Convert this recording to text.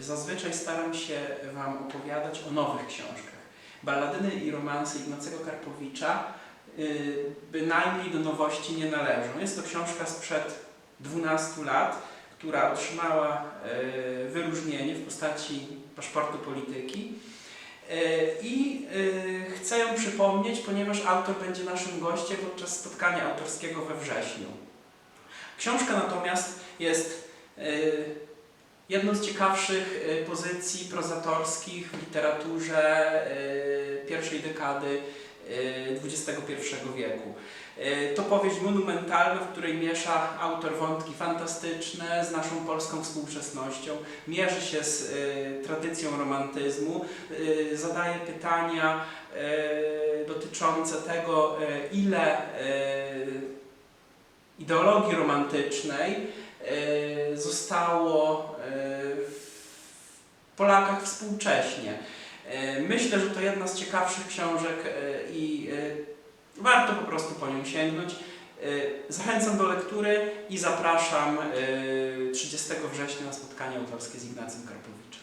zazwyczaj staram się Wam opowiadać o nowych książkach. Balladyny i romanse Ignacego Karpowicza y, bynajmniej do nowości nie należą. Jest to książka sprzed 12 lat, która otrzymała y, wyróżnienie w postaci paszportu polityki. Y, I chcę ją przypomnieć, ponieważ autor będzie naszym gościem podczas spotkania autorskiego we wrześniu. Książka natomiast jest jedną z ciekawszych y, pozycji prozatorskich w literaturze y, pierwszej dekady XXI wieku. Y, To powieść monumentalna, w której miesza autor wątki fantastyczne z naszą polską współczesnością, mierzy się z tradycją romantyzmu, zadaje pytania dotyczące tego, ile ideologii romantycznej zostało Polakach współcześnie. Y, Myślę, że to jedna z ciekawszych książek y, i y, warto po prostu po nią sięgnąć. Zachęcam do lektury i zapraszam y, 30 września na spotkanie autorskie z Ignacym Karpowiczem.